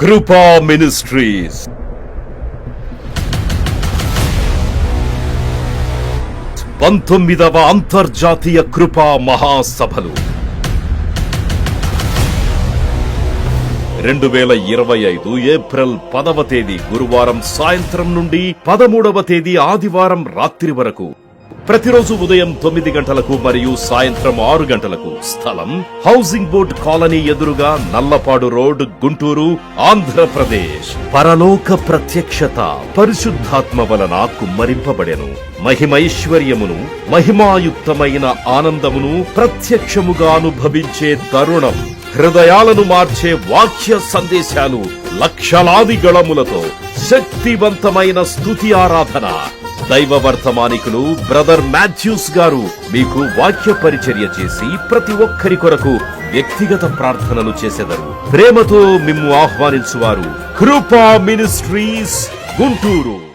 కృపా మినిస్ట్రీస్ పంతొమ్మిదవ అంతర్జాతీయ కృపా మహాసభలు. రెండు వేల ఇరవై ఐదు ఏప్రిల్ పదవ తేదీ గురువారం సాయంత్రం నుండి పదమూడవ తేదీ ఆదివారం రాత్రి వరకు. ప్రతిరోజు ఉదయం తొమ్మిది గంటలకు మరియు సాయంత్రం ఆరు గంటలకు స్థలం హౌసింగ్ బోర్డ్ కాలనీ ఎదురుగా నల్లపాడు రోడ్ గుంటూరు ఆంధ్రప్రదేశ్. పరలోక ప్రత్యక్షత పరిశుద్ధాత్మ వలన కుమ్మరింపబడెను. మహిమైశ్వర్యమును మహిమాయుక్తమైన ఆనందమును ప్రత్యక్షముగా అనుభవించే తరుణం హృదయాలను మార్చే వాక్య సందేశాలు లక్షలాది గళములతో శక్తివంతమైన స్తుతి ఆరాధన. దైవ వర్తమానికులు బ్రదర్ మాథ్యూస్ గారు మీకు వాక్య పరిచర్య చేసి ప్రతి ఒక్కరి కొరకు వ్యక్తిగత ప్రార్థనలు చేసేదారు. ప్రేమతో మిమ్ము ఆహ్వానించువారు కృపా మినిస్ట్రీస్ గుంటూరు.